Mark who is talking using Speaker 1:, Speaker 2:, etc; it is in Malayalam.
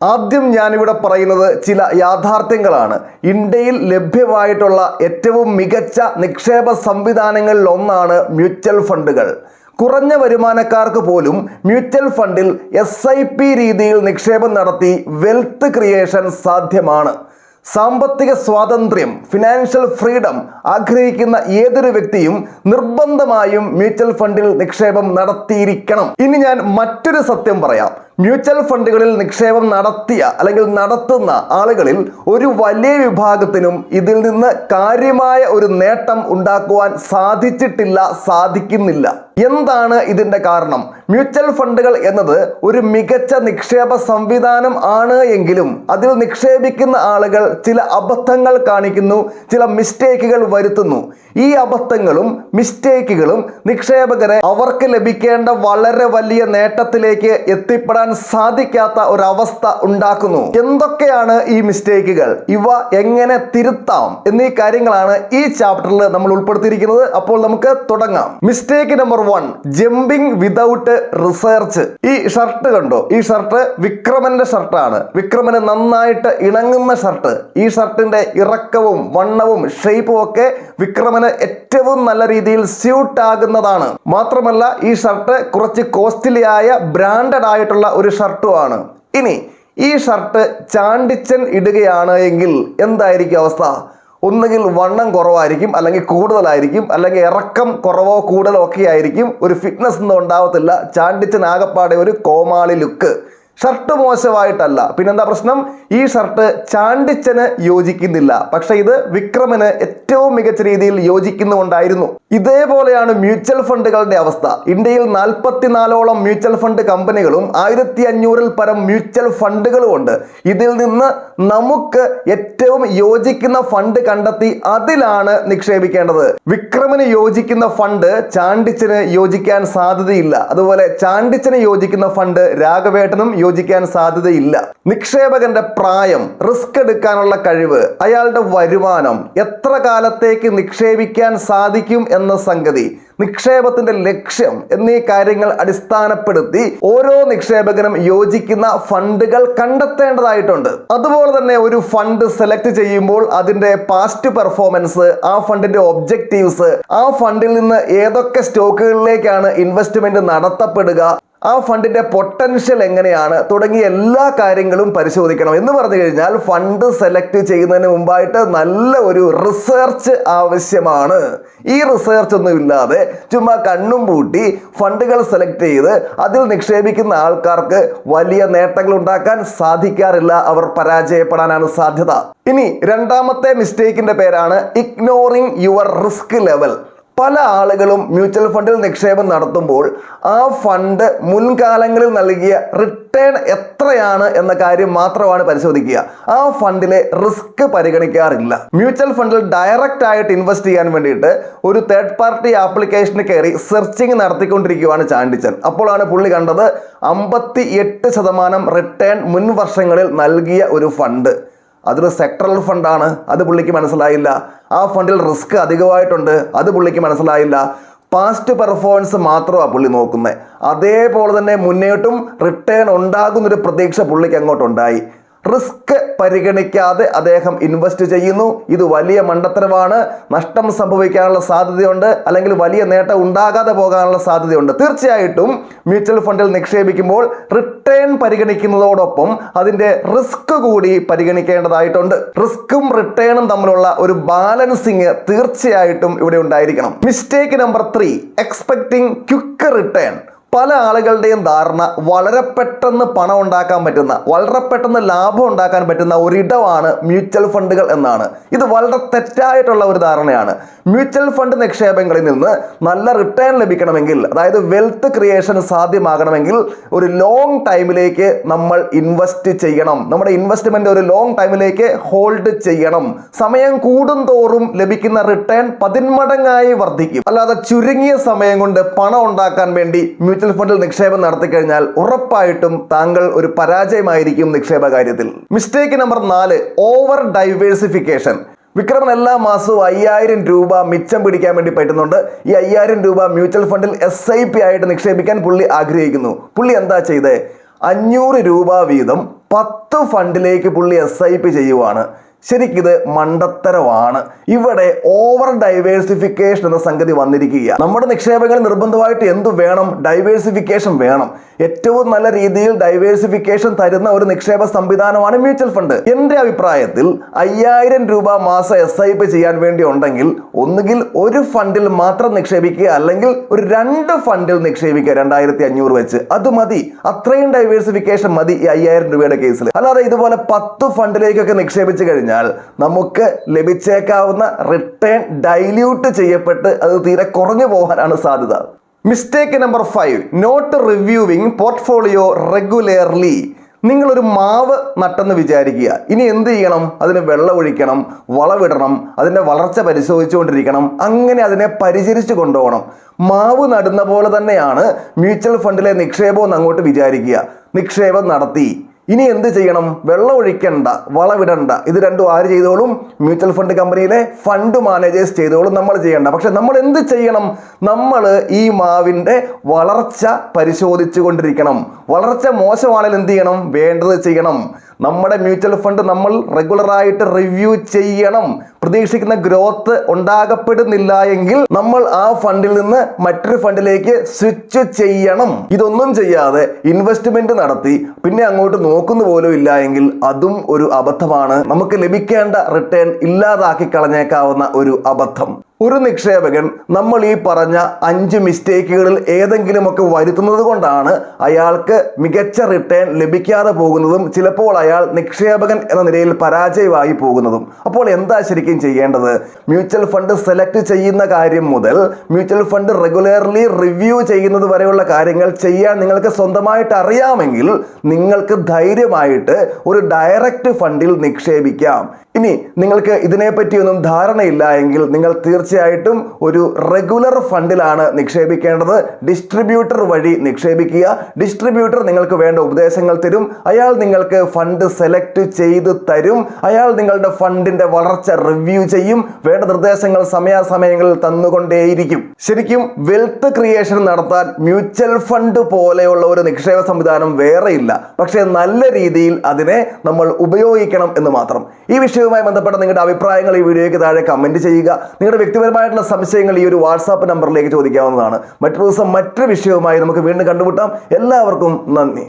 Speaker 1: ആദ്യം ഞാനിവിടെ പറയുന്നത് ചില യാഥാർത്ഥ്യങ്ങളാണ്. ഇന്ത്യയിൽ ലഭ്യമായിട്ടുള്ള ഏറ്റവും മികച്ച നിക്ഷേപ സംവിധാനങ്ങളിൽ ഒന്നാണ് മ്യൂച്വൽ ഫണ്ടുകൾ. കുറഞ്ഞ വരുമാനക്കാർക്ക് പോലും മ്യൂച്വൽ ഫണ്ടിൽ എസ് ഐ പി രീതിയിൽ നിക്ഷേപം നടത്തി വെൽത്ത് ക്രിയേഷൻ സാധ്യമാണ്. സാമ്പത്തിക സ്വാതന്ത്ര്യം ഫിനാൻഷ്യൽ ഫ്രീഡം ആഗ്രഹിക്കുന്ന ഏതൊരു വ്യക്തിയും നിർബന്ധമായും മ്യൂച്വൽ ഫണ്ടിൽ നിക്ഷേപം നടത്തിയിരിക്കണം. ഇനി ഞാൻ മറ്റൊരു സത്യം പറയാം. മ്യൂച്വൽ ഫണ്ടുകളിൽ നിക്ഷേപം നടത്തിയ അല്ലെങ്കിൽ നടത്തുന്ന ആളുകളിൽ ഒരു വലിയ വിഭാഗത്തിനും ഇതിൽ നിന്ന് കാര്യമായ ഒരു നേട്ടം ഉണ്ടാക്കുവാൻ സാധിച്ചിട്ടില്ല സാധിക്കുന്നില്ല. എന്താണ് ഇതിന്റെ കാരണം? മ്യൂച്വൽ ഫണ്ടുകൾ എന്നത് ഒരു മികച്ച നിക്ഷേപ സംവിധാനം ആണ് എങ്കിലും അതിൽ നിക്ഷേപിക്കുന്ന ആളുകൾ ചില അബദ്ധങ്ങൾ കാണിക്കുന്നു ചില മിസ്റ്റേക്കുകൾ വരുത്തുന്നു. ഈ അബദ്ധങ്ങളും മിസ്റ്റേക്കുകളും നിക്ഷേപകരെ അവർക്ക് ലഭിക്കേണ്ട വളരെ വലിയ നേട്ടത്തിലേക്ക് എത്തിപ്പെടാൻ സാധിക്കാത്ത ഒരവസ്ഥ ഉണ്ടാക്കുന്നു. എന്തൊക്കെയാണ് ഈ മിസ്റ്റേക്കുകൾ? ഇവ എങ്ങനെ തിരുത്താം? എന്നീ കാര്യങ്ങളാണ് ഈ ചാപ്റ്ററിൽ നമ്മൾ ഉൾപ്പെടുത്തിയിരിക്കുന്നത്. അപ്പോൾ നമുക്ക് തുടങ്ങാം. Mistake number one jumping without research. ഈ ഷർട്ട് കണ്ടോ? ഈ ഷർട്ട് വിക്രമന്റെ ഷർട്ടാണ്. വിക്രമന് നന്നായിട്ട് ഇണങ്ങുന്ന ഷർട്ട്. ഈ ഷർട്ടിന്റെ ഇറക്കവും വണ്ണവും ഷേപ്പും ഒക്കെ വിക്രമന് ഏറ്റവും നല്ല രീതിയിൽ സ്യൂട്ട് ആകുന്നതാണ്. മാത്രമല്ല ഈ ഷർട്ട് കുറച്ച് കോസ്റ്റ്ലി ആയ ബ്രാൻഡഡ് ആയിട്ടുള്ള ഒരു ഷർട്ടുമാണ് ഇനി ഈ ഷർട്ട് ചാണ്ടിച്ചൻ ഇടുകയാണ് എങ്കിൽ എന്തായിരിക്കും അവസ്ഥ? ഒന്നുകിൽ വണ്ണം കുറവായിരിക്കും അല്ലെങ്കിൽ കൂടുതലായിരിക്കും അല്ലെങ്കിൽ ഇറക്കം കുറവോ കൂടുതലോ ഒക്കെ ആയിരിക്കും ഒരു ഫിറ്റ്നസ് ഒന്നും ഉണ്ടാവത്തില്ല ചാണ്ടിച്ചൻ ആകപ്പാടെ ഒരു കോമാളി ലുക്ക് ഷർട്ട് മോശമായിട്ടല്ല. പിന്നെന്താ പ്രശ്നം? ഈ ഷർട്ട് ചാണ്ടിച്ചന് യോജിക്കുന്നില്ല. പക്ഷെ ഇത് വിക്രമന് ഏറ്റവും മികച്ച രീതിയിൽ യോജിക്കുന്നുണ്ടായിരുന്നു ഇതേപോലെയാണ് മ്യൂച്വൽ ഫണ്ടുകളുടെ അവസ്ഥ. ഇന്ത്യയിൽ നാൽപ്പത്തിനാലോളം മ്യൂച്വൽ ഫണ്ട് കമ്പനികളും ആയിരത്തി അഞ്ഞൂറിൽ പരം മ്യൂച്വൽ ഫണ്ടുകളുമുണ്ട്. ഇതിൽ നിന്ന് നമുക്ക് ഏറ്റവും യോജിക്കുന്ന ഫണ്ട് കണ്ടെത്തി അതിലാണ് നിക്ഷേപിക്കേണ്ടത്. വിക്രമിന് യോജിക്കുന്ന ഫണ്ട് ചാണ്ടിച്ചന് യോജിക്കാൻ സാധ്യതയില്ല. അതുപോലെ ചാണ്ടിച്ചന് യോജിക്കുന്ന ഫണ്ട് രാഘവേട്ടനും യോജിക്കാൻ സാധ്യതയില്ല. നിക്ഷേപകന്റെ പ്രായം റിസ്ക് എടുക്കാനുള്ള കഴിവ് അയാളുടെ വരുമാനം എത്ര കാലത്തേക്ക് നിക്ഷേപിക്കാൻ സാധിക്കും എന്ന സംഗതി നിക്ഷേപത്തിന്റെ ലക്ഷ്യം എന്നീ കാര്യങ്ങൾ അടിസ്ഥാനപ്പെടുത്തി ഓരോ നിക്ഷേപകനും യോജിക്കുന്ന ഫണ്ടുകൾ കണ്ടെത്തേണ്ടതായിട്ടുണ്ട്. അതുപോലെ തന്നെ ഒരു ഫണ്ട് സെലക്ട് ചെയ്യുമ്പോൾ അതിന്റെ പാസ്റ്റ് പെർഫോമൻസ് ആ ഫണ്ടിന്റെ ഒബ്ജക്റ്റീവ്സ് ആ ഫണ്ടിൽ നിന്ന് ഏതൊക്കെ സ്റ്റോക്കുകളിലേക്കാണ് ഇൻവെസ്റ്റ്മെന്റ് നടത്തപ്പെടുക ആ ഫണ്ടിന്റെ പൊട്ടൻഷ്യൽ എങ്ങനെയാണ്? തുടങ്ങിയ എല്ലാ കാര്യങ്ങളും പരിശോധിക്കണം. എന്ന് പറഞ്ഞു കഴിഞ്ഞാൽ ഫണ്ട് സെലക്ട് ചെയ്യുന്നതിന് മുമ്പായിട്ട് നല്ല ഒരു റിസർച്ച് ആവശ്യമാണ്. ഈ റിസർച്ച് ഒന്നും ഇല്ലാതെ ചുമ്മാ കണ്ണും പൂട്ടി ഫണ്ടുകൾ സെലക്ട് ചെയ്ത് അതിൽ നിക്ഷേപിക്കുന്ന ആൾക്കാർക്ക് വലിയ നേട്ടങ്ങൾ ഉണ്ടാക്കാൻ സാധിക്കാറില്ല. അവർ പരാജയപ്പെടാനാണ് സാധ്യത. ഇനി രണ്ടാമത്തെ മിസ്റ്റേക്കിന്റെ പേരാണ് ഇഗ്നോറിങ് യുവർ റിസ്ക് ലെവൽ പല ആളുകളും മ്യൂച്വൽ ഫണ്ടിൽ നിക്ഷേപം നടത്തുമ്പോൾ ആ ഫണ്ട് മുൻകാലങ്ങളിൽ നൽകിയ റിട്ടേൺ എത്രയാണ് എന്ന കാര്യം മാത്രമാണ് പരിശോധിക്കുക. ആ ഫണ്ടിലെ റിസ്ക് പരിഗണിക്കാറില്ല. മ്യൂച്വൽ ഫണ്ടിൽ ഡയറക്റ്റ് ആയിട്ട് ഇൻവെസ്റ്റ് ചെയ്യാൻ വേണ്ടിയിട്ട് ഒരു തേർഡ് പാർട്ടി ആപ്ലിക്കേഷന് കയറി സെർച്ചിങ് നടത്തിക്കൊണ്ടിരിക്കുകയാണ് ചാണ്ടിച്ചൻ. അപ്പോഴാണ് പുള്ളി കണ്ടത് അമ്പത്തി എട്ട് ശതമാനം റിട്ടേൺ മുൻ വർഷങ്ങളിൽ നൽകിയ ഒരു ഫണ്ട് അതൊരു സെക്ടറൽ ഫണ്ടാണ് അത് പുള്ളിക്ക് മനസ്സിലായില്ല. ആ ഫണ്ടിൽ റിസ്ക് അധികമായിട്ടുണ്ട്. അത് പുള്ളിക്ക് മനസ്സിലായില്ല. പാസ്റ്റ് പെർഫോമൻസ് മാത്രമാണ് പുള്ളി നോക്കുന്നത് അതേപോലെ തന്നെ മുന്നേട്ടും റിട്ടേൺ ഉണ്ടാകുന്നൊരു പ്രതീക്ഷ പുള്ളിക്ക് അങ്ങോട്ടുണ്ടായി. റിസ്ക് പരിഗണിക്കാതെ അദ്ദേഹം ഇൻവെസ്റ്റ് ചെയ്യുന്നു. ഇത് വലിയ മണ്ടത്തരമാണ്. നഷ്ടം സംഭവിക്കാനുള്ള സാധ്യതയുണ്ട്. അല്ലെങ്കിൽ വലിയ നേട്ടം ഉണ്ടാകാതെ പോകാനുള്ള സാധ്യതയുണ്ട്. തീർച്ചയായിട്ടും മ്യൂച്വൽ ഫണ്ടിൽ നിക്ഷേപിക്കുമ്പോൾ റിട്ടേൺ പരിഗണിക്കുന്നതോടൊപ്പം അതിന്റെ റിസ്ക് കൂടി പരിഗണിക്കേണ്ടതായിട്ടുണ്ട്. റിസ്ക്കും റിട്ടേണും തമ്മിലുള്ള ഒരു ബാലൻസിങ് തീർച്ചയായിട്ടും ഇവിടെ ഉണ്ടായിരിക്കണം. Mistake number three expecting quick return പല ആളുകളുടെയും ധാരണ വളരെ പെട്ടെന്ന് പണം ഉണ്ടാക്കാൻ പറ്റുന്ന വളരെ പെട്ടെന്ന് ലാഭം ഉണ്ടാക്കാൻ പറ്റുന്ന ഒരിടമാണ് മ്യൂച്വൽ ഫണ്ടുകൾ എന്നാണ്. ഇത് വളരെ തെറ്റായിട്ടുള്ള ഒരു ധാരണയാണ്. മ്യൂച്വൽ ഫണ്ട് നിക്ഷേപങ്ങളിൽ നിന്ന് നല്ല റിട്ടേൺ ലഭിക്കണമെങ്കിൽ അതായത് വെൽത്ത് ക്രിയേഷൻ സാധ്യമാകണമെങ്കിൽ ഒരു ലോങ് ടൈമിലേക്ക് നമ്മൾ ഇൻവെസ്റ്റ് ചെയ്യണം. നമ്മുടെ ഇൻവെസ്റ്റ്മെന്റ് ഒരു ലോങ് ടൈമിലേക്ക് ഹോൾഡ് ചെയ്യണം. സമയം കൂടുന്തോറും ലഭിക്കുന്ന റിട്ടേൺ പതിന്മടങ്ങായി വർദ്ധിക്കും. അല്ലാതെ ചുരുങ്ങിയ സമയം കൊണ്ട് പണം ഉണ്ടാക്കാൻ വേണ്ടി മ്യൂച്വൽ ഫണ്ടിൽ നിക്ഷേപം നടത്തി കഴിഞ്ഞാൽ ഉറപ്പായിട്ടും താങ്കൾ ഒരു പരാജയമായിരിക്കും നിക്ഷേപ കാര്യത്തിൽ മിസ്റ്റേക്ക് നമ്പർ നാല് ഓവർ ഡൈവേഴ്സിഫിക്കേഷൻ വിക്രമൻ എല്ലാ മാസവും അയ്യായിരം രൂപ മിച്ചം പിടിക്കാൻ വേണ്ടി പറ്റുന്നുണ്ട്. ഈ അയ്യായിരം രൂപ മ്യൂച്വൽ ഫണ്ടിൽ എസ് ഐ പി ആയിട്ട് നിക്ഷേപിക്കാൻ പുള്ളി ആഗ്രഹിക്കുന്നു. പുള്ളി എന്താ ചെയ്തേ? അഞ്ഞൂറ് രൂപ വീതം പത്ത് ഫണ്ടിലേക്ക് പുള്ളി എസ് ഐ പി ചെയ്യുവാണ്. ശരിക്കിത് മണ്ടത്തരമാണ്. ഇവിടെ ഓവർ ഡൈവേഴ്സിഫിക്കേഷൻ എന്ന സംഗതി വന്നിരിക്കുക നമ്മുടെ നിക്ഷേപങ്ങൾ നിർബന്ധമായിട്ട് എന്തു വേണം? ഡൈവേഴ്സിഫിക്കേഷൻ വേണം. ഏറ്റവും നല്ല രീതിയിൽ ഡൈവേഴ്സിഫിക്കേഷൻ തരുന്ന ഒരു നിക്ഷേപ സംവിധാനമാണ് മ്യൂച്വൽ ഫണ്ട് എന്റെ അഭിപ്രായത്തിൽ അയ്യായിരം രൂപ മാസം എസ് ഐ പി ചെയ്യാൻ വേണ്ടി ഉണ്ടെങ്കിൽ ഒന്നുകിൽ ഒരു ഫണ്ടിൽ മാത്രം നിക്ഷേപിക്കുക അല്ലെങ്കിൽ ഒരു രണ്ട് ഫണ്ടിൽ നിക്ഷേപിക്കുക രണ്ടായിരത്തി അഞ്ഞൂറ് വെച്ച്. അത് മതി. അത്രയും ഡൈവേഴ്സിഫിക്കേഷൻ മതി ഈ അയ്യായിരം രൂപയുടെ കേസിൽ അല്ലാതെ ഇതുപോലെ പത്ത് ഫണ്ടിലേക്കൊക്കെ നിക്ഷേപിച്ചു കഴിഞ്ഞാൽ നമുക്ക് ലഭിച്ചേക്കാവുന്ന റിട്ടേൺ ഡൈല്യൂട്ട് ചെയ്യപ്പെട്ട് അത് തീരെ കുറഞ്ഞു പോകാനാണ് സാധ്യത. Mistake number five not reviewing portfolio regularly നിങ്ങളൊരു മാവ് നട്ടെന്ന് വിചാരിക്കുക. ഇനി എന്ത് ചെയ്യണം? അതിന് വെള്ളമൊഴിക്കണം വളവിടണം അതിന്റെ വളർച്ച പരിശോധിച്ചുകൊണ്ടിരിക്കണം അങ്ങനെ അതിനെ പരിചരിച്ചു കൊണ്ടുപോകണം. മാവ് നടുന്ന പോലെ തന്നെയാണ് മ്യൂച്വൽ ഫണ്ടിലെ നിക്ഷേപം അങ്ങോട്ട് വിചാരിക്കുക. നിക്ഷേപം നടത്തി. ഇനി എന്ത് ചെയ്യണം? വെള്ളം ഒഴിക്കണ്ട വളവിടണ്ട. ഇത് രണ്ടും ആര് ചെയ്തോളും? മ്യൂച്വൽ ഫണ്ട് കമ്പനിയിലെ ഫണ്ട് മാനേജേഴ്സ് ചെയ്തോളും നമ്മൾ ചെയ്യണ്ട. പക്ഷെ നമ്മൾ എന്ത് ചെയ്യണം? നമ്മൾ ഈ മാവിന്റെ വളർച്ച പരിശോധിച്ചു കൊണ്ടിരിക്കണം. വളർച്ച മോശമാണെങ്കിൽ എന്ത് ചെയ്യണം? വേണ്ടത് ചെയ്യണം. നമ്മുടെ മ്യൂച്വൽ ഫണ്ട് നമ്മൾ റെഗുലറായിട്ട് റിവ്യൂ ചെയ്യണം. പ്രതീക്ഷിക്കുന്ന ഗ്രോത്ത് ഉണ്ടാകപ്പെടുന്നില്ല എങ്കിൽ നമ്മൾ ആ ഫണ്ടിൽ നിന്ന് മറ്റൊരു ഫണ്ടിലേക്ക് സ്വിച്ച് ചെയ്യണം. ഇതൊന്നും ചെയ്യാതെ ഇൻവെസ്റ്റ്മെന്റ് നടത്തി പിന്നെ അങ്ങോട്ട് നോക്കുന്ന പോലും ഇല്ല എങ്കിൽ അതും ഒരു അബദ്ധമാണ്. നമുക്ക് ലഭിക്കേണ്ട റിട്ടേൺ ഇല്ലാതാക്കി കളഞ്ഞേക്കാവുന്ന ഒരു അബദ്ധം. ഒരു നിക്ഷേപകൻ നമ്മൾ ഈ പറഞ്ഞ അഞ്ച് മിസ്റ്റേക്കുകളിൽ ഏതെങ്കിലുമൊക്കെ വരുത്തുന്നത് കൊണ്ടാണ് അയാൾക്ക് മികച്ച റിട്ടേൺ ലഭിക്കാതെ പോകുന്നതും ചിലപ്പോൾ അയാൾ നിക്ഷേപകൻ എന്ന നിലയിൽ പരാജയമായി പോകുന്നതും. അപ്പോൾ എന്താ ശരിക്കും ചെയ്യേണ്ടത്? മ്യൂച്വൽ ഫണ്ട് സെലക്ട് ചെയ്യുന്ന കാര്യം മുതൽ മ്യൂച്വൽ ഫണ്ട് റെഗുലർലി റിവ്യൂ ചെയ്യുന്നത് വരെയുള്ള കാര്യങ്ങൾ ചെയ്യാൻ നിങ്ങൾക്ക് സ്വന്തമായിട്ട് അറിയാമെങ്കിൽ നിങ്ങൾക്ക് ധൈര്യമായിട്ട് ഒരു ഡയറക്റ്റ് ഫണ്ടിൽ നിക്ഷേപിക്കാം. ഇനി നിങ്ങൾക്ക് ഇതിനെപ്പറ്റിയൊന്നും ധാരണയില്ല എങ്കിൽ നിങ്ങൾ തീർച്ചയായിട്ടും ഒരു റെഗുലർ ഫണ്ടിലാണ് നിക്ഷേപിക്കേണ്ടത്. ഡിസ്ട്രിബ്യൂട്ടർ വഴി നിക്ഷേപിക്കുക. ഡിസ്ട്രിബ്യൂട്ടർ നിങ്ങൾക്ക് വേണ്ട ഉപദേശങ്ങൾ തരും. അയാൾ നിങ്ങൾക്ക് ഫണ്ട് സെലക്ട് ചെയ്ത് തരും. അയാൾ നിങ്ങളുടെ ഫണ്ടിന്റെ വളർച്ച റിവ്യൂ ചെയ്യും. വേണ്ട നിർദ്ദേശങ്ങൾ സമയാസമയങ്ങളിൽ തന്നുകൊണ്ടേയിരിക്കും. ശരിക്കും വെൽത്ത് ക്രിയേഷൻ നടത്താൻ മ്യൂച്വൽ ഫണ്ട് പോലെയുള്ള ഒരു നിക്ഷേപ സംവിധാനം വേറെയില്ല പക്ഷേ നല്ല രീതിയിൽ അതിനെ നമ്മൾ ഉപയോഗിക്കണം എന്ന് മാത്രം. ഈ വിഷയവുമായി ബന്ധപ്പെട്ട നിങ്ങളുടെ അഭിപ്രായങ്ങൾ ഈ വീഡിയോയ്ക്ക് താഴെ കമന്റ് ചെയ്യുക. നിങ്ങളുടെ വ്യക്തിപരമായിട്ടുള്ള സംശയങ്ങൾ ഈ ഒരു വാട്സാപ്പ് നമ്പറിലേക്ക് ചോദിക്കാവുന്നതാണ്. മറ്റൊരു ദിവസം മറ്റൊരു വിഷയവുമായി നമുക്ക് വീണ്ടും കണ്ടുമുട്ടാം. എല്ലാവർക്കും നന്ദി.